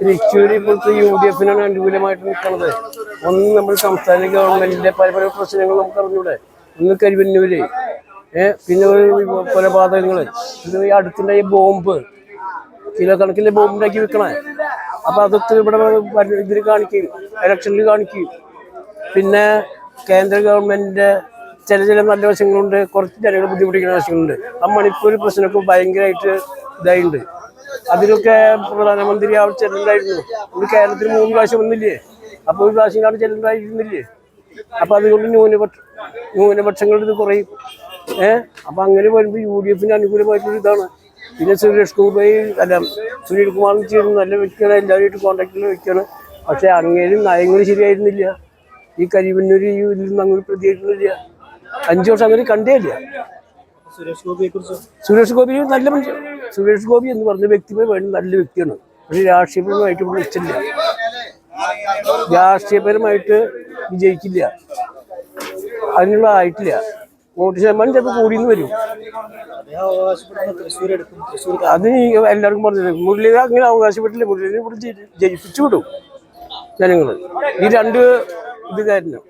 തൃശ്ശൂർ ഇപ്പോഴത്തെ U D എഫിനാണ് അനുകൂലമായിട്ട് നിൽക്കുന്നത് ഒന്ന് നമ്മൾ സംസ്ഥാന ഗവൺമെന്റിന്റെ പല പല പ്രശ്നങ്ങൾ നമുക്ക് അറിഞ്ഞൂടെ. ഒന്ന് കരിവന്നൂര്. ഏഹ് പിന്നെ കൊലപാതകങ്ങൾ ഇത് ഈ അടുത്തുണ്ടായ ബോംബ്. കിലോ കണക്കിലെ ബോംബ് ഉണ്ടാക്കി വെക്കണേ. അപ്പൊ അതൊക്കെ ഇവിടെ ഇതിൽ കാണിക്കും. ഇലക്ഷനിൽ കാണിക്കും. പിന്നെ കേന്ദ്ര ഗവൺമെന്റിന്റെ ചില ചില നല്ല വശങ്ങളുണ്ട്. കുറച്ച് ജനങ്ങൾ ബുദ്ധിമുട്ടിക്കുന്ന വശങ്ങളുണ്ട്. ആ മണിപ്പൂർ പ്രശ്നമൊക്കെ ഭയങ്കരമായിട്ട് ഇതായിട്ടുണ്ട് അതിലൊക്കെ പ്രധാനമന്ത്രി അവിടെ ചെല്ലുണ്ടായിരുന്നു ഒരു കേരളത്തിൽ മൂന്ന് പ്രാവശ്യം വന്നില്ലേ? അപ്പൊ ഒരു പ്രാവശ്യം കാണ് ചെല്ലുണ്ടായിരുന്നില്ലേ അപ്പൊ അതുകൊണ്ട് ന്യൂനപക്ഷ ന്യൂനപക്ഷങ്ങളുടെ ഇത് കുറയും. ഏഹ് അപ്പൊ അങ്ങനെ വരുമ്പോൾ യു ഡി എഫിന് അനുകൂലമായിട്ടൊരു ഇതാണ്. പിന്നെ സുരേഷ് ഗോപി അല്ല സുനിൽ ചെയ്യുന്ന നല്ല വ്യക്തിയാണ്. എല്ലാവരുമായിട്ട് കോൺടാക്റ്റുള്ള വ്യക്തിയാണ്. പക്ഷെ അങ്ങേരും നയങ്ങൾ ശരിയായിരുന്നില്ല. ഈ കരിവന്നൂര് ഈ ഇതിൽ നിന്ന് അങ്ങനെ പ്രതികരിക്കുന്നില്ല അഞ്ചു വർഷം അങ്ങനെ കണ്ടേ ഇല്ല. സുരേഷ് ഗോപിയെ കുറിച്ച് സുരേഷ് ഗോപി നല്ല മനുഷ്യൻ സുരേഷ് ഗോപി എന്ന് പറഞ്ഞ വ്യക്തിപരമായി വേണ്ട നല്ല വ്യക്തിയാണ്. പക്ഷെ രാഷ്ട്രീയപരമായിട്ട് ഇവിടെ നിൽച്ചില്ല. രാഷ്ട്രീയപരമായിട്ട് വിജയിക്കില്ല. അതിനുള്ള ആയിട്ടില്ല. വോട്ട് ശതമാനം ചിലപ്പോൾ കൂടിയെന്ന് വരും. അത് എല്ലാവർക്കും പറഞ്ഞില്ല മുരളീധർ അങ്ങനെ അവകാശപ്പെട്ടില്ല. മുരളീധരനെ ഇവിടെ ജയി- ജയിപ്പിച്ചു വിടും ജനങ്ങൾ ഈ രണ്ട് ഇത് കാരണം